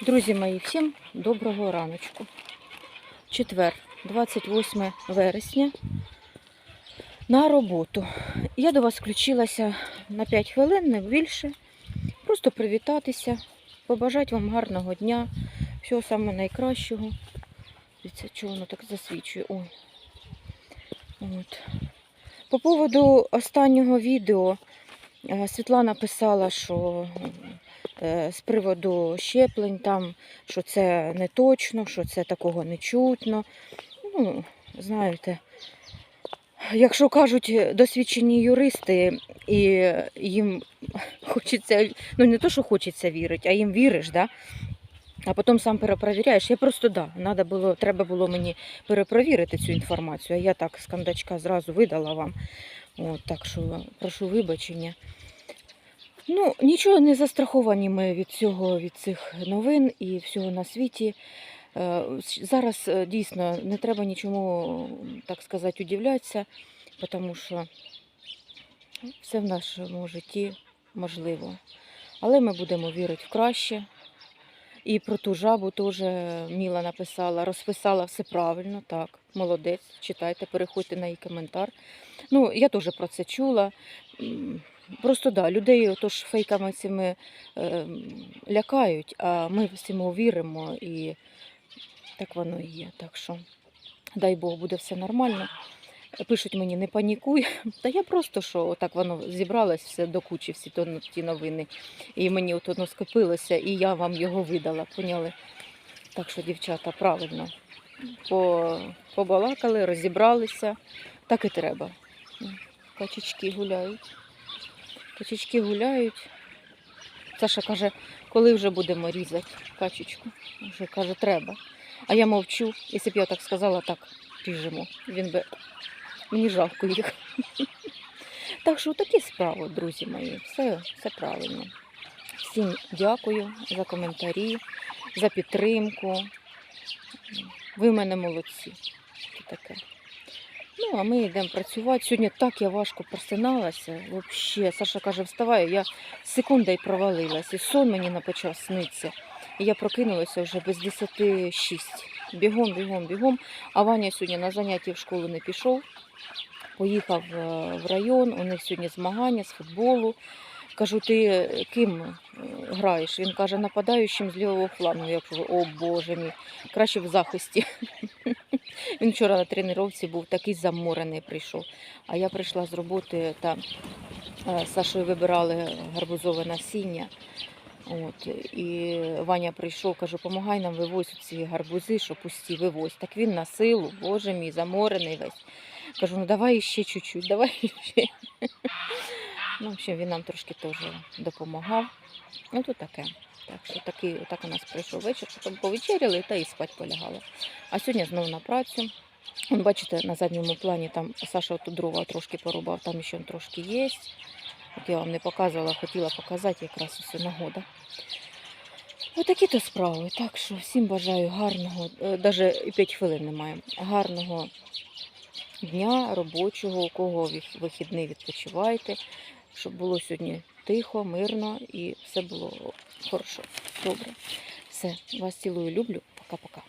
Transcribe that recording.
Друзі мої, всім доброго раночку. Четвер, 28 вересня. На роботу. Я до вас включилася на 5 хвилин, не більше. Просто привітатися, побажати вам гарного дня, всього самого найкращого. Дивіться, чого воно так засвічує. Ой. От. По поводу останнього відео Світлана писала, що з приводу щеплень, там, що це не точно, що це такого не чутно. Ну, знаєте, якщо кажуть досвідчені юристи, і їм хочеться, ну не то, що хочеться вірити, а їм віриш, да? а потім сам перепровіряєш. Я просто да, надо було, треба було мені перепровірити цю інформацію, а я так з кандачка зразу видала вам. От, так що прошу вибачення. Ну, нічого не застраховані ми від цього, від цих новин і всього на світі. Е, Зараз е, дійсно не треба нічому, так сказати, удивлятися, тому що все в нашому житті можливо. Але ми будемо вірити в краще. І про ту жабу теж Міла написала, розписала все правильно, так, молодець, читайте, переходьте на її коментар. Ну, я теж про це чула. Просто да, людей отож фейками цими е, лякають, а ми всьому віримо і так воно і є. Так що, дай Бог, буде все нормально. Пишуть мені, не панікуй. Та я просто що отак воно зібралось все до кучі, всі то- ті новини. І мені от воно скопилося, і я вам його видала, поняли? Так що, дівчата, правильно. По, побалакали, розібралися. Так і треба. Качечки гуляють. Качечки гуляють. Саша каже, коли вже будемо різати качечку? Вже каже, треба. А я мовчу. Якщо б я так сказала, так ріжемо. Він би мені жалко їх. Так що такі справи, друзі мої. Все, все правильно. Всім дякую за коментарі, за підтримку. Ви в мене молодці. Таке. Ну, а ми йдемо працювати. Сьогодні так я важко просиналася. Вообще, Саша каже, вставай, я секунда й провалилась. І сон мені почав снитися. І я прокинулася вже без 10 6. Бігом, бігом, бігом. А Ваня сьогодні на заняття в школу не пішов. Поїхав е, в район, у них сьогодні змагання з футболу. Кажу, ти ким е, граєш? Він каже, нападаючим з лівого флангу. Я кажу, о Боже мій, краще в захисті. Він вчора на тренувці був такий заморений прийшов. А я прийшла з роботи та е, з Сашою вибирали гарбузове насіння. От, і Ваня прийшов, кажу, помагай нам вивозь ці гарбузи, що пусті вивозь. Так він на силу, боже мій, заморений весь. Кажу, ну давай ще чуть-чуть, давай ще. Ну, в він нам трошки теж допомагав. Ну, то таке. Так що такий, отак у нас прийшов вечір, потім повечеряли та і спать полягали. А сьогодні знову на працю. Бачите, на задньому плані там Саша тут дрова трошки порубав, там ще трошки є. От я вам не показувала, хотіла показати якраз усе нагода. Отакі то справи. Так що всім бажаю гарного, навіть і 5 хвилин немає. Гарного дня робочого, у кого вихідний відпочивайте, щоб було сьогодні тихо, мирно і все було хорошо. Добре. Все, вас цілую, люблю. Пока-пока.